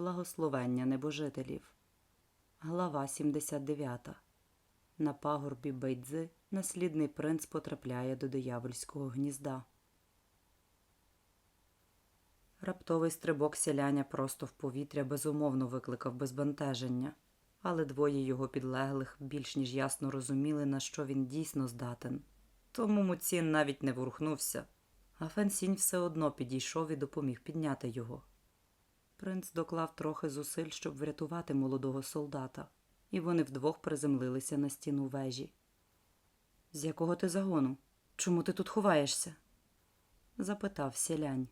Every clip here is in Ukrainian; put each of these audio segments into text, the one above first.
Благословення небожителів. Глава 79. На пагорбі Бейдзи наслідний принц потрапляє до диявольського гнізда. Раптовий стрибок сіляня просто в повітря безумовно викликав безбентеження, але двоє його підлеглих більш ніж ясно розуміли, на що він дійсно здатен. Тому Муцін навіть не ворухнувся, а Фансінь все одно підійшов і допоміг підняти його. Принц доклав трохи зусиль, щоб врятувати молодого солдата, і вони вдвох приземлилися на стіну вежі. З якого ти загону? Чому ти тут ховаєшся? запитав сілянь.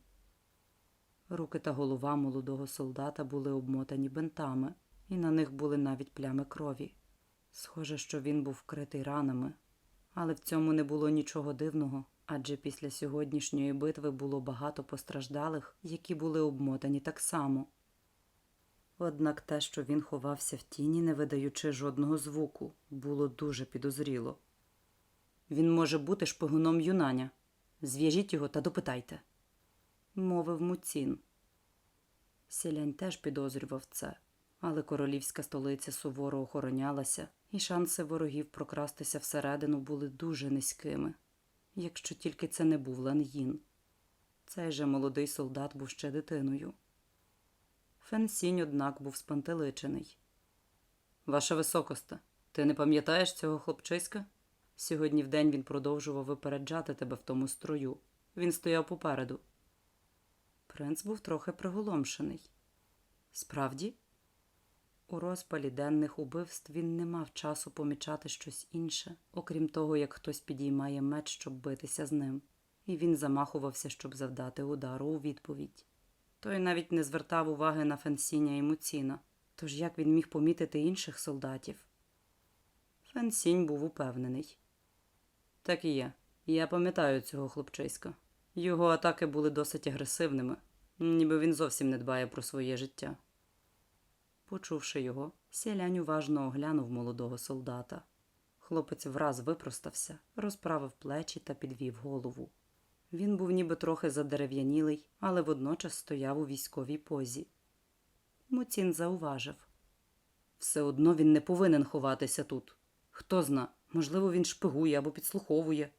Руки та голова молодого солдата були обмотані бинтами, і на них були навіть плями крові. Схоже, що він був вкритий ранами, але в цьому не було нічого дивного, адже після сьогоднішньої битви було багато постраждалих, які були обмотані так само. Однак те, що він ховався в тіні, не видаючи жодного звуку, було дуже підозріло. Він може бути шпигуном юнаня. Зв'яжіть його та допитайте, мовив Муцін. Селянь теж підозрював це, але королівська столиця суворо охоронялася, і шанси ворогів прокрастися всередину були дуже низькими, якщо тільки це не був Лан'їн. Цей же молодий солдат був ще дитиною. Фенсінь, однак, був спантеличений. Ваша високосте, ти не пам'ятаєш цього хлопчиська? Сьогодні вдень він продовжував випереджати тебе в тому строю. Він стояв попереду. Принц був трохи приголомшений. Справді, у розпалі денних убивств він не мав часу помічати щось інше, окрім того, як хтось підіймає меч, щоб битися з ним, і він замахувався, щоб завдати удару у відповідь. Той навіть не звертав уваги на Фенсіня і Муціна, тож як він міг помітити інших солдатів? Фенсінь був упевнений. Так і є. Я пам'ятаю цього хлопчиська. Його атаки були досить агресивними, ніби він зовсім не дбає про своє життя. Почувши його, сілянь уважно оглянув молодого солдата. Хлопець враз випростався, розправив плечі та підвів голову. Він був ніби трохи задерев'янілий, але водночас стояв у військовій позі. Муцін зауважив все одно він не повинен ховатися тут. Хто зна, можливо, він шпигує або підслуховує.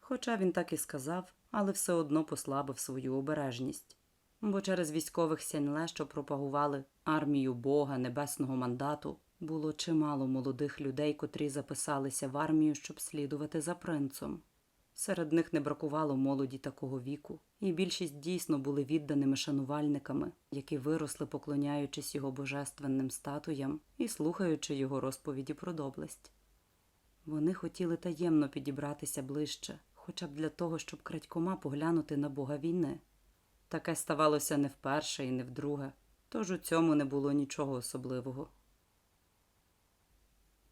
Хоча він так і сказав, але все одно послабив свою обережність, бо через військових сяньле, що пропагували армію Бога, небесного мандату, було чимало молодих людей, котрі записалися в армію, щоб слідувати за принцом. Серед них не бракувало молоді такого віку, і більшість дійсно були відданими шанувальниками, які виросли, поклоняючись його божественним статуям і слухаючи його розповіді про доблесть. Вони хотіли таємно підібратися ближче, хоча б для того, щоб крадькома поглянути на бога війни. Таке ставалося не вперше і не вдруге, тож у цьому не було нічого особливого.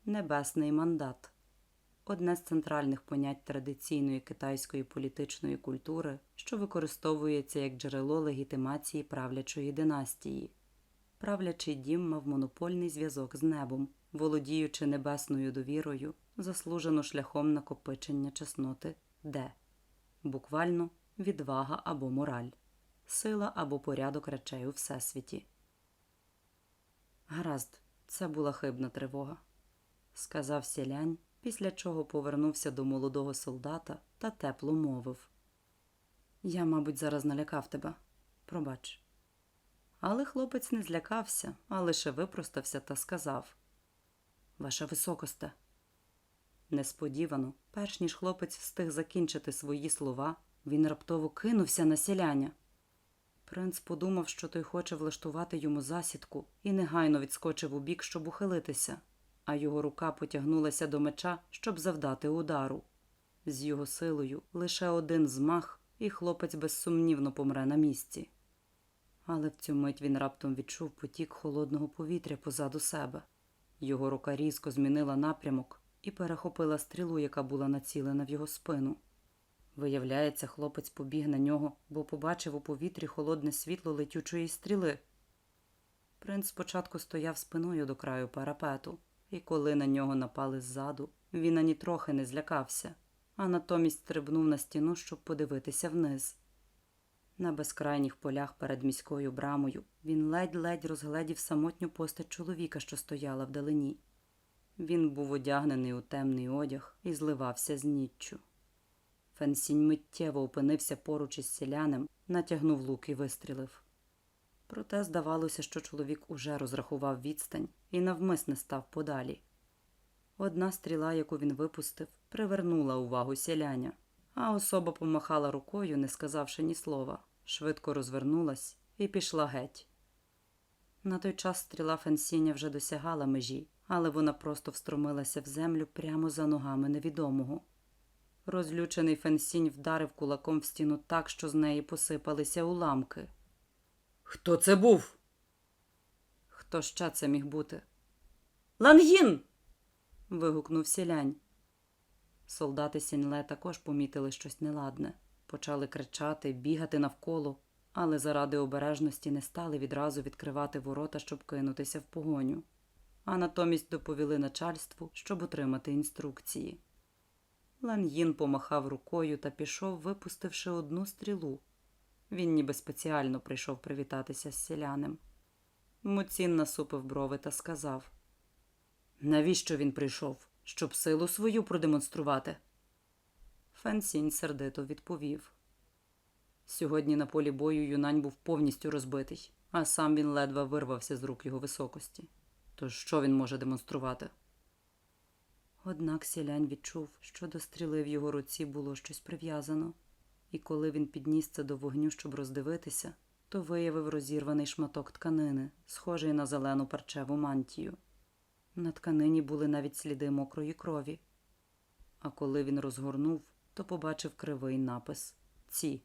Небесний мандат одне з центральних понять традиційної китайської політичної культури, що використовується як джерело легітимації правлячої династії. Правлячий дім мав монопольний зв'язок з небом, володіючи небесною довірою, заслужено шляхом накопичення чесноти де, буквально відвага або мораль, сила або порядок речей у всесвіті. Гаразд, це була хибна тривога, сказав сілянь, після чого повернувся до молодого солдата та тепло мовив. Я, мабуть, зараз налякав тебе. Пробач. Але хлопець не злякався, а лише випростався та сказав Ваша високосте. Несподівано, перш ніж хлопець встиг закінчити свої слова, він раптово кинувся на сіляня. Принц подумав, що той хоче влаштувати йому засідку, і негайно відскочив у бік, щоб ухилитися, а його рука потягнулася до меча, щоб завдати удару. З його силою лише один змах, і хлопець безсумнівно помре на місці. Але в цю мить він раптом відчув потік холодного повітря позаду себе. Його рука різко змінила напрямок і перехопила стрілу, яка була націлена в його спину. Виявляється, хлопець побіг на нього, бо побачив у повітрі холодне світло летючої стріли. Принц спочатку стояв спиною до краю парапету, і коли на нього напали ззаду, він ані трохи не злякався, а натомість стрибнув на стіну, щоб подивитися вниз. На безкрайніх полях перед міською брамою він ледь-ледь розгледів самотню постать чоловіка, що стояла вдалині. Він був одягнений у темний одяг і зливався з ніччю. Фенсінь миттєво опинився поруч із селянем, натягнув лук і вистрілив. Проте здавалося, що чоловік уже розрахував відстань і навмисне став подалі. Одна стріла, яку він випустив, привернула увагу селяня, а особа помахала рукою, не сказавши ні слова, швидко розвернулась і пішла геть. На той час стріла Фенсіня вже досягала межі, але вона просто встромилася в землю прямо за ногами невідомого. Розлючений Фенсінь вдарив кулаком в стіну так, що з неї посипалися уламки. Хто це був? Хто ще це міг бути? Лангін. вигукнув сілянь. Солдати Сінле також помітили щось неладне, почали кричати, бігати навколо, але заради обережності не стали відразу відкривати ворота, щоб кинутися в погоню, а натомість доповіли начальству, щоб отримати інструкції. Лан'їн помахав рукою та пішов, випустивши одну стрілу. Він ніби спеціально прийшов привітатися з селянем. Муцін насупив брови та сказав: Навіщо він прийшов? Щоб силу свою продемонструвати? Фенсінь сердито відповів. Сьогодні на полі бою юнань був повністю розбитий, а сам він ледве вирвався з рук його високості. Тож що він може демонструвати? Однак сілянь відчув, що до стріли в його руці було щось прив'язано, і коли він підніс це до вогню, щоб роздивитися, то виявив розірваний шматок тканини, схожий на зелену парчеву мантію. На тканині були навіть сліди мокрої крові. А коли він розгорнув, то побачив кривий напис Ці.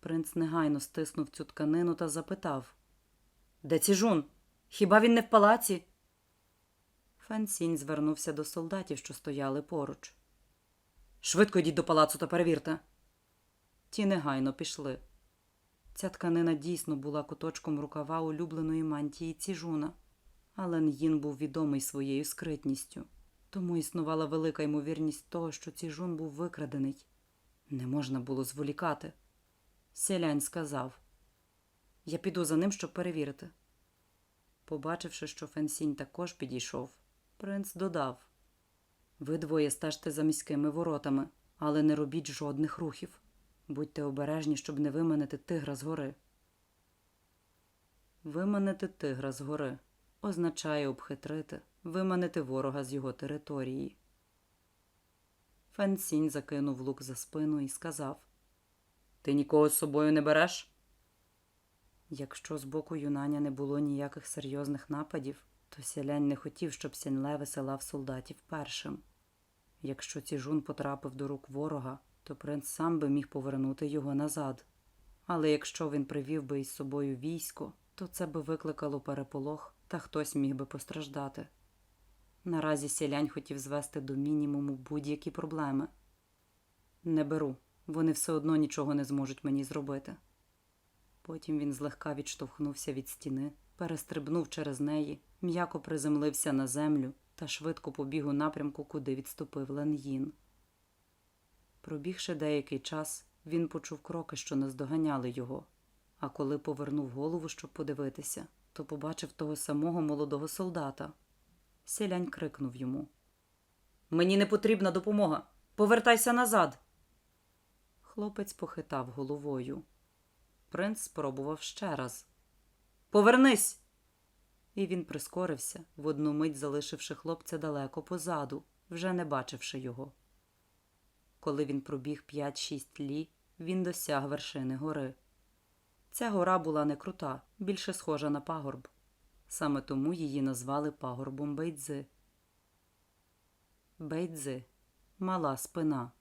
Принц негайно стиснув цю тканину та запитав Де ціжун? Хіба він не в палаці? Фансінь звернувся до солдатів, що стояли поруч. Швидко йдіть до палацу та перевірте. Ті негайно пішли. Ця тканина дійсно була куточком рукава улюбленої мантії ціжуна, але Н'їн був відомий своєю скритністю, тому існувала велика ймовірність того, що ціжун був викрадений. Не можна було зволікати. Селянь сказав Я піду за ним, щоб перевірити. Побачивши, що Фенсінь також підійшов, принц додав Ви двоє стежте за міськими воротами, але не робіть жодних рухів. Будьте обережні, щоб не виманити тигра з гори. Виманити тигра з гори означає обхитрити, виманити ворога з його території. Фенсінь закинув лук за спину і сказав Ти нікого з собою не береш? Якщо з боку юнаня не було ніяких серйозних нападів, то сялянь не хотів, щоб Сяньле висилав солдатів першим. Якщо ціжун потрапив до рук ворога, то принц сам би міг повернути його назад. Але якщо він привів би із собою військо, то це би викликало переполох та хтось міг би постраждати. Наразі сілянь хотів звести до мінімуму будь-які проблеми. Не беру, вони все одно нічого не зможуть мені зробити. Потім він злегка відштовхнувся від стіни, перестрибнув через неї, м'яко приземлився на землю та швидко побіг у напрямку, куди відступив Лен'їн. Пробігши деякий час, він почув кроки, що наздоганяли його, а коли повернув голову, щоб подивитися, то побачив того самого молодого солдата. Селянь крикнув йому Мені не потрібна допомога. Повертайся назад. Хлопець похитав головою. Принц спробував ще раз. Повернись. І він прискорився, в одну мить залишивши хлопця далеко позаду, вже не бачивши його. Коли він пробіг 5-6 лі, він досяг вершини гори. Ця гора була не крута, більше схожа на пагорб. Саме тому її назвали пагорбом Бейдзи. Бейдзи мала спина.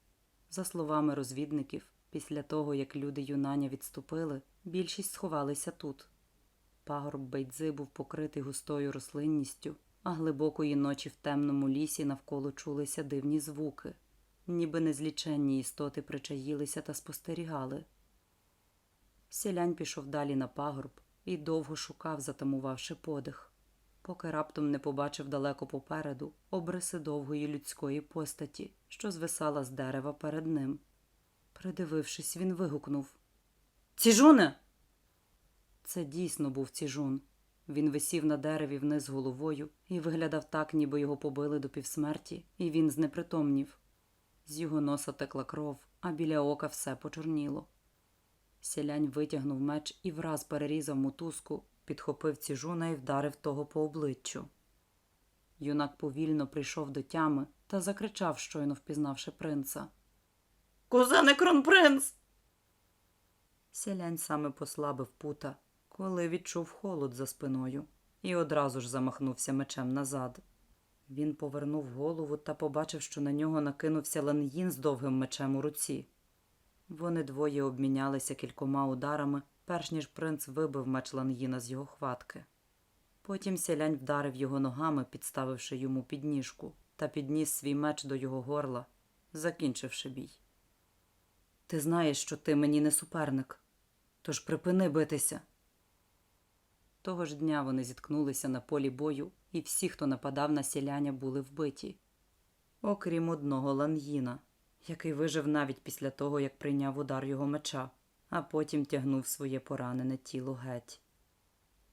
За словами розвідників, після того, як люди юнаня відступили, більшість сховалися тут. Пагорб Бейдзи був покритий густою рослинністю, а глибокої ночі в темному лісі навколо чулися дивні звуки, ніби незліченні істоти причаїлися та спостерігали. Селянь пішов далі на пагорб і довго шукав, затамувавши подих, поки раптом не побачив далеко попереду обриси довгої людської постаті, що звисала з дерева перед ним. Придивившись, він вигукнув Ціжуне. Це дійсно був ціжун. Він висів на дереві вниз головою і виглядав так, ніби його побили до півсмерті, і він знепритомнів. З його носа текла кров, а біля ока все почорніло. Сілянь витягнув меч і враз перерізав мотузку, підхопив ціжуна і вдарив того по обличчю. Юнак повільно прийшов до тями та закричав, щойно впізнавши принца. Кузене кронпринц! Сілянь саме послабив пута, коли відчув холод за спиною, і одразу ж замахнувся мечем назад. Він повернув голову та побачив, що на нього накинувся Лан'їн з довгим мечем у руці. Вони двоє обмінялися кількома ударами, перш ніж принц вибив меч Лан'їна з його хватки. Потім сілянь вдарив його ногами, підставивши йому підніжку, та підніс свій меч до його горла, закінчивши бій. Ти знаєш, що ти мені не суперник, тож припини битися. Того ж дня вони зіткнулися на полі бою, і всі, хто нападав на сіляня, були вбиті. Окрім одного лан'їна, який вижив навіть після того, як прийняв удар його меча, а потім тягнув своє поранене тіло геть.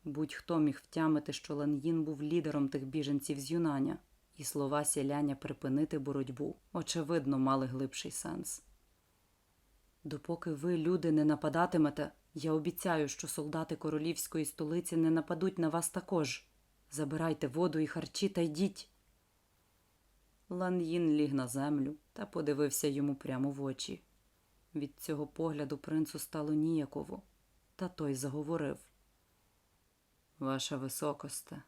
Будь-хто міг втямити, що Лан'їн був лідером тих біженців з юнання, і слова сіляня припинити боротьбу, очевидно, мали глибший сенс. Допоки ви, люди, не нападатимете, я обіцяю, що солдати королівської столиці не нападуть на вас також. Забирайте воду і харчі та йдіть. Лан'їн ліг на землю та подивився йому прямо в очі. Від цього погляду принцу стало ніяково, та той заговорив. Ваша високосте,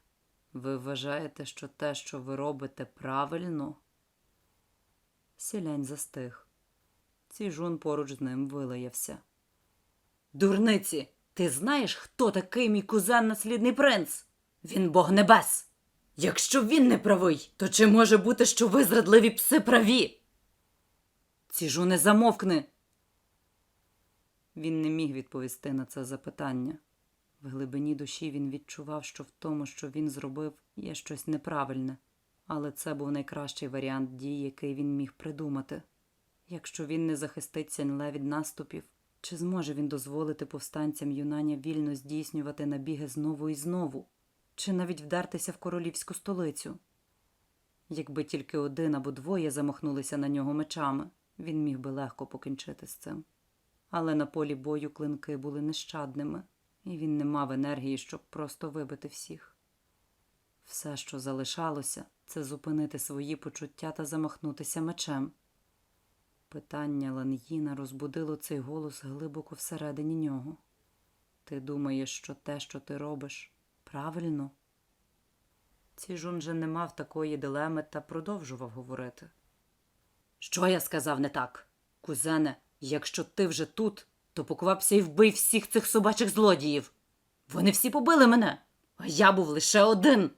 ви вважаєте, що те, що ви робите, правильно? Сілянь застиг. Ціжун поруч з ним вилаявся. Дурниці, ти знаєш, хто такий мій кузен наслідний принц? Він бог небес. Якщо він не правий, то чи може бути, що ви зрадливі пси праві? Ціжуне замовкни. Він не міг відповісти на це запитання. В глибині душі він відчував, що в тому, що він зробив, є щось неправильне, але це був найкращий варіант дій, який він міг придумати. Якщо він не захистить Сяньле від наступів, чи зможе він дозволити повстанцям юнання вільно здійснювати набіги знову і знову, чи навіть вдертися в королівську столицю? Якби тільки один або двоє замахнулися на нього мечами, він міг би легко покінчити з цим. Але на полі бою клинки були нещадними, і він не мав енергії, щоб просто вибити всіх. Все, що залишалося, це зупинити свої почуття та замахнутися мечем. Питання Лан'їна розбудило цей голос глибоко всередині нього. Ти думаєш, що те, що ти робиш, правильно? Ціжун же не мав такої дилеми та продовжував говорити. Що я сказав не так? Кузене, якщо ти вже тут, то поквапся і вбий всіх цих собачих злодіїв. Вони всі побили мене, а я був лише один.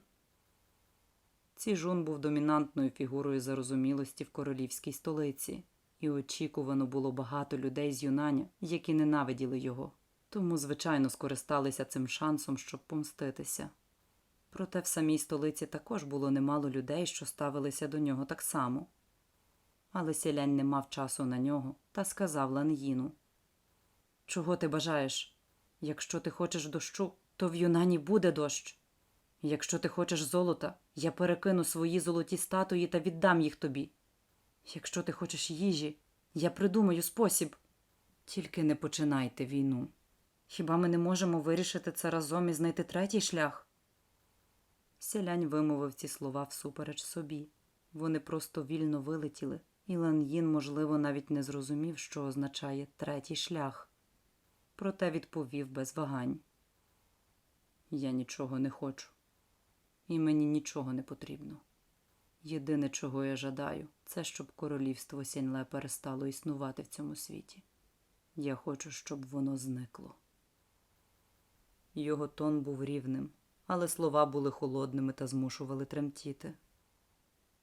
Ціжун був домінантною фігурою зарозумілості в королівській столиці, і очікувано було багато людей з юнання, які ненавиділи його, тому, звичайно, скористалися цим шансом, щоб помститися. Проте в самій столиці також було немало людей, що ставилися до нього так само. Але сілянь не мав часу на нього та сказав Лан'їну Чого ти бажаєш? Якщо ти хочеш дощу, то в юнані буде дощ. Якщо ти хочеш золота, я перекину свої золоті статуї та віддам їх тобі. Якщо ти хочеш їжі, я придумаю спосіб. Тільки не починайте війну. Хіба ми не можемо вирішити це разом і знайти третій шлях? Сілянь вимовив ці слова всупереч собі. Вони просто вільно вилетіли, і Лан'їн, можливо, навіть не зрозумів, що означає третій шлях. Проте відповів без вагань. Я нічого не хочу, і мені нічого не потрібно. Єдине, чого я жадаю, це щоб королівство Сяньле перестало існувати в цьому світі. Я хочу, щоб воно зникло. Його тон був рівним, але слова були холодними та змушували тремтіти.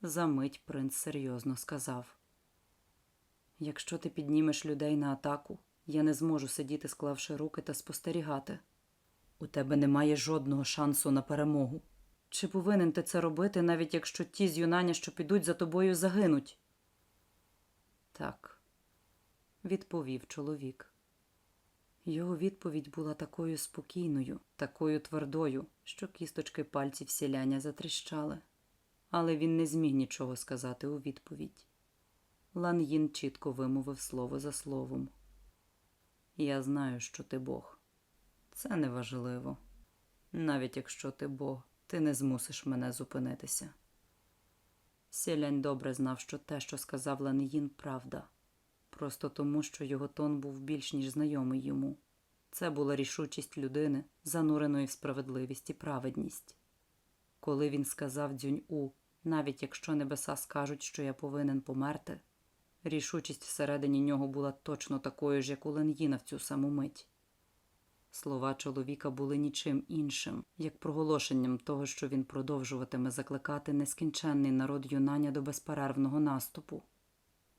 Замить принц серйозно сказав: Якщо ти піднімеш людей на атаку, я не зможу сидіти, склавши руки та спостерігати. У тебе немає жодного шансу на перемогу. Чи повинен ти це робити, навіть якщо ті з юнання, що підуть за тобою, загинуть? Так, відповів чоловік. Його відповідь була такою спокійною, такою твердою, що кісточки пальців сіляня затріщали. Але він не зміг нічого сказати у відповідь. Лан Їн чітко вимовив слово за словом. Я знаю, що ти Бог. Це неважливо. Навіть якщо ти Бог, ти не змусиш мене зупинитися. Сілянь добре знав, що те, що сказав Ланїн, правда. Просто тому, що його тон був більш ніж знайомий йому. Це була рішучість людини, зануреної в справедливість і праведність. Коли він сказав Дзюнь-У, навіть якщо небеса скажуть, що я повинен померти, рішучість всередині нього була точно такою ж, як у Лен'їна в цю саму мить. Слова чоловіка були нічим іншим, як проголошенням того, що він продовжуватиме закликати нескінченний народ юнання до безперервного наступу.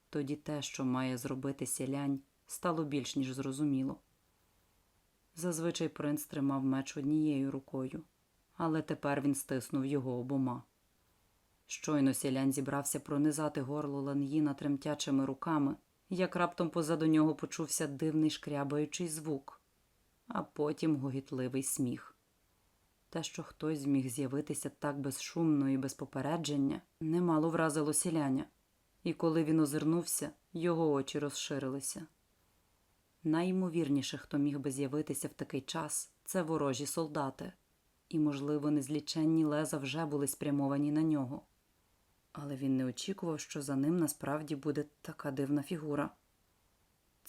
Тоді те, що має зробити сілянь, стало більш ніж зрозуміло. Зазвичай принц тримав меч однією рукою, але тепер він стиснув його обома. Щойно сілянь зібрався пронизати горло Лан'їна тремтячими руками, як раптом позаду нього почувся дивний шкрябаючий звук, а потім гогітливий сміх. Те, що хтось зміг з'явитися так безшумно і без попередження, немало вразило сіляня, і коли він озирнувся, його очі розширилися. Найімовірніше, хто міг би з'явитися в такий час, це ворожі солдати, і, можливо, незліченні леза вже були спрямовані на нього. Але він не очікував, що за ним насправді буде така дивна фігура.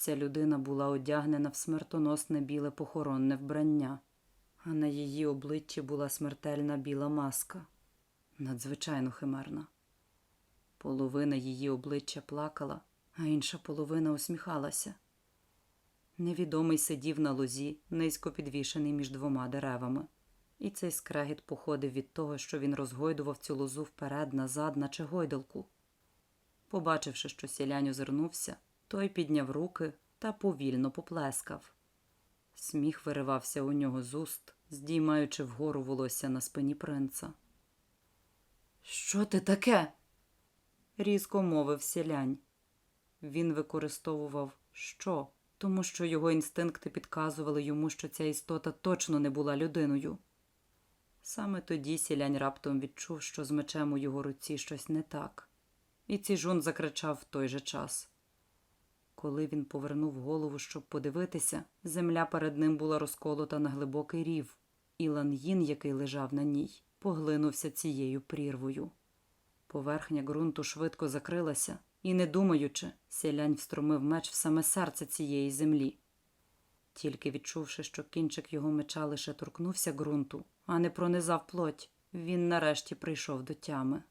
Ця людина була одягнена в смертоносне біле похоронне вбрання, а на її обличчі була смертельна біла маска, надзвичайно химерна. Половина її обличчя плакала, а інша половина усміхалася. Невідомий сидів на лозі, низько підвішений між двома деревами, і цей скрегіт походив від того, що він розгойдував цю лозу вперед, назад, наче гойдалку. Побачивши, що сілянь озирнувся, той підняв руки та повільно поплескав. Сміх виривався у нього з уст, здіймаючи вгору волосся на спині принца. Що ти таке? різко мовив сілянь. Він використовував що, тому що його інстинкти підказували йому, що ця істота точно не була людиною. Саме тоді сілянь раптом відчув, що з мечем у його руці щось не так, і ціжун закричав в той же час. Коли він повернув голову, щоб подивитися, земля перед ним була розколота на глибокий рів, і лан'їн, який лежав на ній, поглинувся цією прірвою. Поверхня ґрунту швидко закрилася, і, не думаючи, сілянь встромив меч в саме серце цієї землі. Тільки відчувши, що кінчик його меча лише торкнувся ґрунту, а не пронизав плоть, він нарешті прийшов до тями.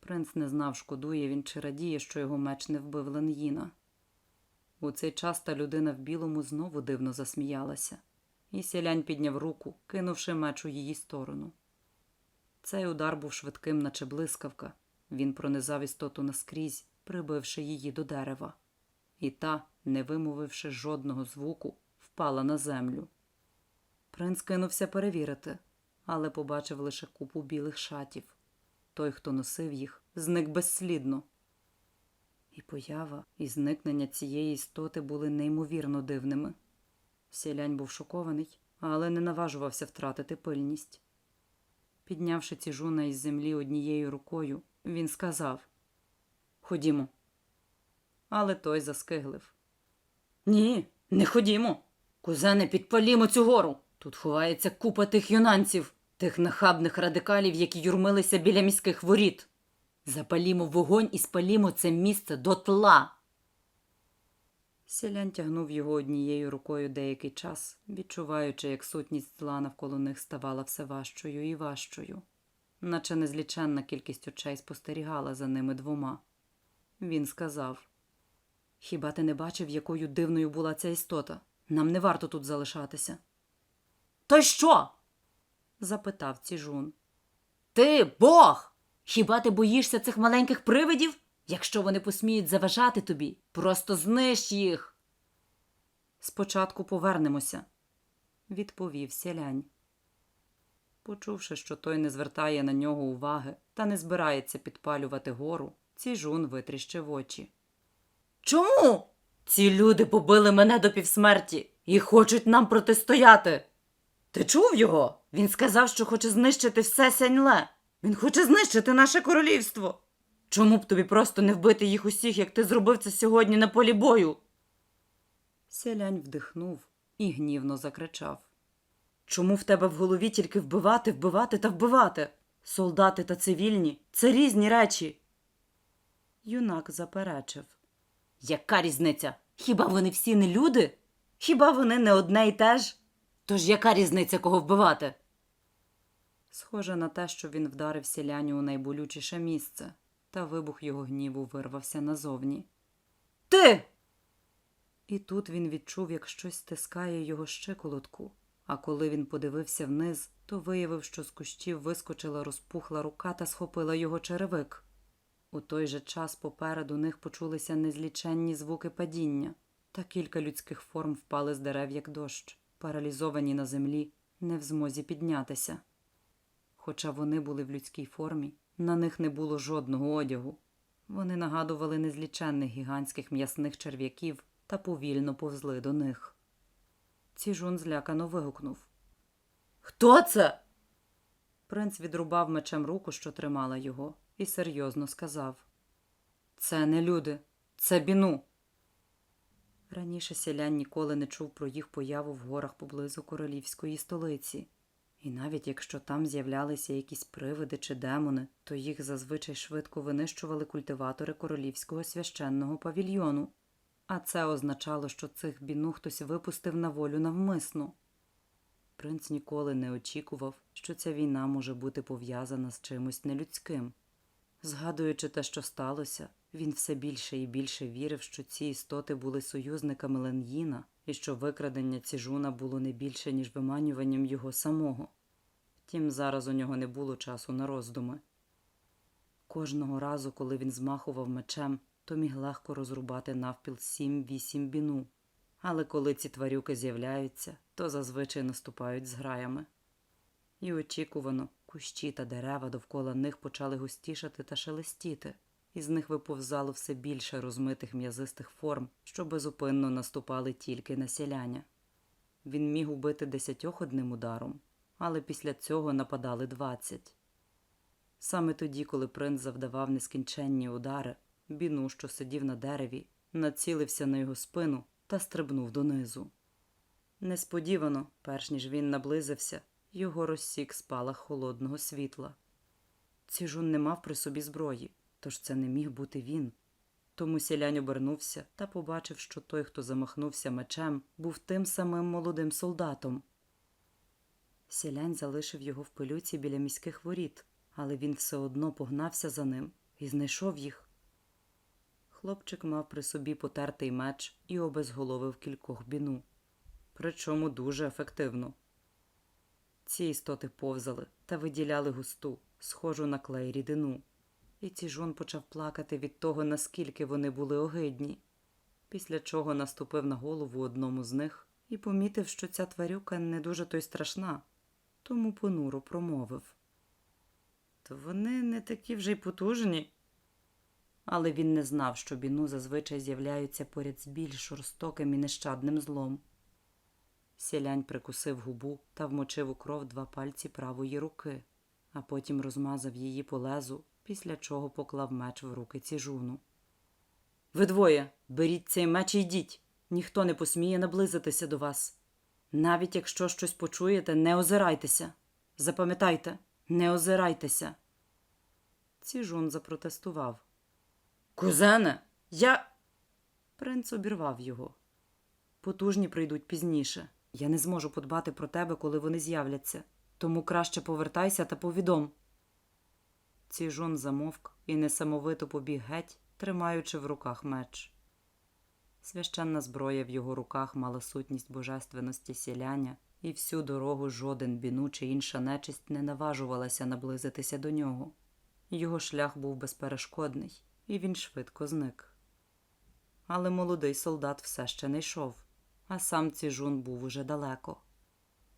Принц не знав, шкодує він чи радіє, що його меч не вбив Лен'їна. У цей час та людина в білому знову дивно засміялася, і сілянь підняв руку, кинувши меч у її сторону. Цей удар був швидким, наче блискавка. Він пронизав істоту наскрізь, прибивши її до дерева. І та, не вимовивши жодного звуку, впала на землю. Принц кинувся перевірити, але побачив лише купу білих шатів. Той, хто носив їх, зник безслідно. І поява, і зникнення цієї істоти були неймовірно дивними. Сілянь був шокований, але не наважувався втратити пильність. Піднявши ціжуна із землі однією рукою, він сказав Ходімо. Але той заскиглив. Ні, не ходімо. Кузене, підпалімо цю гору. Тут ховається купа тих юнанців, тих нахабних радикалів, які юрмилися біля міських воріт. Запалімо вогонь і спалімо це місце дотла. Селян тягнув його однією рукою деякий час, відчуваючи, як сутність зла навколо них ставала все важчою і важчою, наче незліченна кількість очей спостерігала за ними двома. Він сказав Хіба ти не бачив, якою дивною була ця істота? Нам не варто тут залишатися. То що? запитав ціжун. Ти Бог! Хіба ти боїшся цих маленьких привидів? Якщо вони посміють заважати тобі, просто знищ їх. Спочатку повернемося, відповів сялянь. Почувши, що той не звертає на нього уваги та не збирається підпалювати гору, ціжун витріщив очі. Чому? Ці люди побили мене до півсмерті. і хочуть нам протистояти. Ти чув його? Він сказав, що хоче знищити все сяньле. Він хоче знищити наше королівство. Чому б тобі просто не вбити їх усіх, як ти зробив це сьогодні на полі бою? Селянь вдихнув і гнівно закричав. Чому в тебе в голові тільки вбивати, вбивати та вбивати? Солдати та цивільні це різні речі. Юнак заперечив. Яка різниця? Хіба вони всі не люди? Хіба вони не одне й те ж? Тож яка різниця, кого вбивати? Схоже на те, що він вдарив селяню у найболючіше місце, та вибух його гніву вирвався назовні. Ти. І тут він відчув, як щось стискає його щиколотку, а коли він подивився вниз, то виявив, що з кущів вискочила розпухла рука та схопила його черевик. У той же час попереду них почулися незліченні звуки падіння, та кілька людських форм впали з дерев, як дощ, паралізовані на землі, не в змозі піднятися. Хоча вони були в людській формі, на них не було жодного одягу. Вони нагадували незліченних гігантських м'ясних черв'яків та повільно повзли до них. Ціжун злякано вигукнув. Хто це? Принц відрубав мечем руку, що тримала його, і серйозно сказав: Це не люди, це біну. Раніше селян ніколи не чув про їх появу в горах поблизу королівської столиці. І навіть якщо там з'являлися якісь привиди чи демони, то їх зазвичай швидко винищували культиватори королівського священного павільйону. А це означало, що цих біну хтось випустив на волю навмисно. Принц ніколи не очікував, що ця війна може бути пов'язана з чимось нелюдським. Згадуючи те, що сталося, він все більше і більше вірив, що ці істоти були союзниками Лен'їна і що викрадення ціжуна було не більше, ніж виманюванням його самого. Втім, зараз у нього не було часу на роздуми. Кожного разу, коли він змахував мечем, то міг легко розрубати навпіл сім-вісім біну. Але коли ці тварюки з'являються, то зазвичай наступають зграями. І очікувано, кущі та дерева довкола них почали густішати та шелестіти, і з них виповзало все більше розмитих м'язистих форм, що безупинно наступали тільки на селяня. Він міг убити десятьох одним ударом, але після цього нападали двадцять. Саме тоді, коли принц завдавав нескінченні удари, біну, що сидів на дереві, націлився на його спину та стрибнув донизу. Несподівано, перш ніж він наблизився, його розсік спалах холодного світла. Ціжун не мав при собі зброї, тож це не міг бути він. Тому сілянь обернувся та побачив, що той, хто замахнувся мечем, був тим самим молодим солдатом. Сілянь залишив його в пилюці біля міських воріт, але він все одно погнався за ним і знайшов їх. Хлопчик мав при собі потертий меч і обезголовив кількох біну. Причому дуже ефективно. Ці істоти повзали та виділяли густу, схожу на клей рідину. І Ціжун почав плакати від того, наскільки вони були огидні, після чого наступив на голову одному з них і помітив, що ця тварюка не дуже то й страшна, тому понуро промовив. То вони не такі вже й потужні. Але він не знав, що біну зазвичай з'являються поряд з більш жорстоким і нещадним злом. Сілянь прикусив губу та вмочив у кров два пальці правої руки, а потім розмазав її по лезу, після чого поклав меч в руки ціжуну. Ви двоє, беріть цей меч і йдіть. Ніхто не посміє наблизитися до вас. Навіть якщо щось почуєте, не озирайтеся. Запам'ятайте, не озирайтеся. Ціжун запротестував. Кузене, я. Принц обірвав його. Потужні прийдуть пізніше. Я не зможу подбати про тебе, коли вони з'являться. Тому краще повертайся та повідом. Ціжун замовк і несамовито побіг геть, тримаючи в руках меч. Священна зброя в його руках мала сутність божественності сіляня, і всю дорогу жоден біну чи інша нечисть не наважувалася наблизитися до нього. Його шлях був безперешкодний, і він швидко зник. Але молодий солдат все ще не йшов, а сам Ціжун був уже далеко.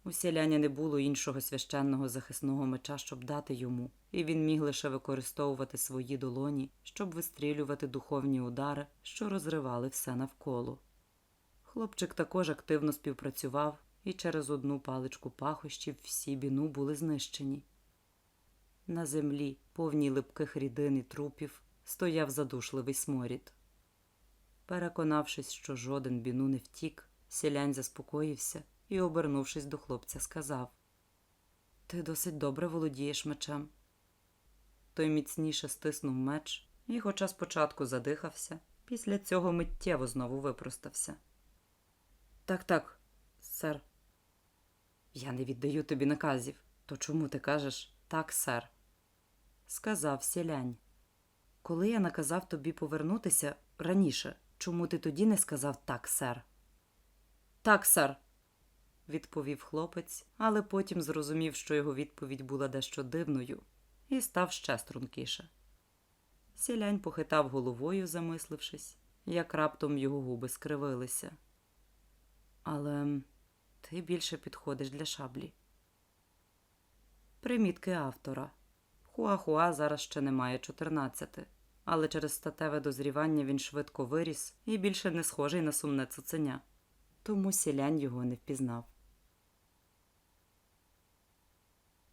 У селяня не було іншого священного захисного меча, щоб дати йому, і він міг лише використовувати свої долоні, щоб вистрілювати духовні удари, що розривали все навколо. Хлопчик також активно співпрацював, і через одну паличку пахощів всі біну були знищені. На землі, повній липких рідин і трупів, стояв задушливий сморід. Переконавшись, що жоден біну не втік, сілянь заспокоївся і, обернувшись до хлопця, сказав Ти досить добре володієш мечем. Той міцніше стиснув меч і, хоча спочатку задихався, після цього миттєво знову випростався. Так, так, сер. Я не віддаю тобі наказів. То чому ти кажеш так, сер? Сказав сілянь. Коли я наказав тобі повернутися раніше, чому ти тоді не сказав так, сер? Так, сер, відповів хлопець, але потім зрозумів, що його відповідь була дещо дивною, і став ще стрункіше. Сілянь похитав головою, замислившись, як раптом його губи скривилися. Але ти більше підходиш для шаблі. Примітки автора. Хуахуа зараз ще не має 14, але через статеве дозрівання він швидко виріс і більше не схожий на сумне цуценя. Тому сілянь його не впізнав.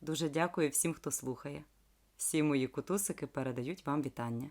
Дуже дякую всім, хто слухає. Всі мої кутусики передають вам вітання.